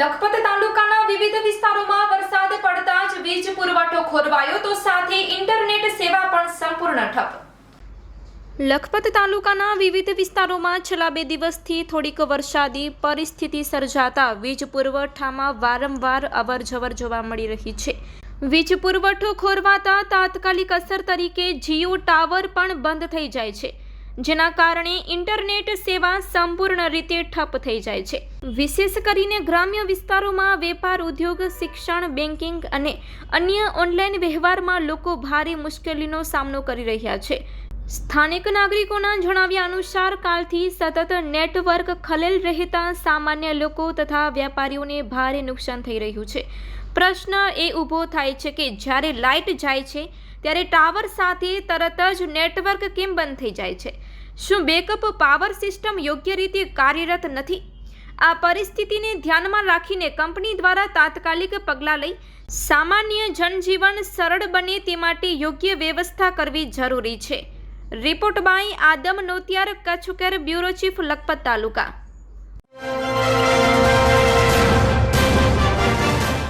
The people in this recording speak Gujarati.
લખપત તાલુકાના વિવિધ વિસ્તારોમાં વરસાદ પડતા જ વીજ પુરવઠો ખોરવાયો તો સાથે ઇન્ટરનેટ સેવા પણ સંપૂર્ણ ઠપ. લખપત તાલુકાના વિવિધ વિસ્તારોમાં છેલ્લા બે દિવસથી થોડીક વરસાદી પરિસ્થિતિ સર્જાતા વીજ પુરવઠામાં વારંવાર અવરજવર જોવા મળી રહી છે. વીજ પુરવઠો ખોરવાતા તાત્કાલિક અસર તરીકે જીઓ ટાવર પણ બંધ થઈ જાય છે. જેના કારણે ઇન્ટરનેટ સેવા સંપૂર્ણ રીતે ઠપ થઈ જાય છે. વિશેષ કરીને ગ્રામ્ય વિસ્તારોમાં વેપાર, ઉદ્યોગ, શિક્ષણ બેન્કિંગ અને અન્ય ઓનલાઈન વ્યવહારમાં લોકો ભારે મુશ્કેલીનો સામનો કરી રહ્યા છે. સ્થાનિક નાગરિકોના જણાવ્યા અનુસાર, કાલથી સતત નેટવર્ક ખલેલ રહેતા સામાન્ય લોકો તથા વેપારીઓને ભારે નુકસાન થઈ રહ્યું છે. પ્રશ્ન એ ઊભો થાય છે કે જ્યારે લાઇટ જાય છે, ત્યારે ટાવર સાથે તરત જ નેટવર્ક કેમ બંધ થઈ જાય છે? શું બેકઅપ પાવર સિસ્ટમ યોગ્ય રીતે કાર્યરત નથી? આ પરિસ્થિતિને ધ્યાનમાં રાખીને કંપની દ્વારા તાત્કાલિક પગલાં લઈ સામાન્ય જનજીવન સરળ બને તે માટે યોગ્ય વ્યવસ્થા કરવી જરૂરી છે. રિપોર્ટ બાય આદમ નોતિયાર કચ્છકર બ્યુરો ચીફ લખપત તાલુકા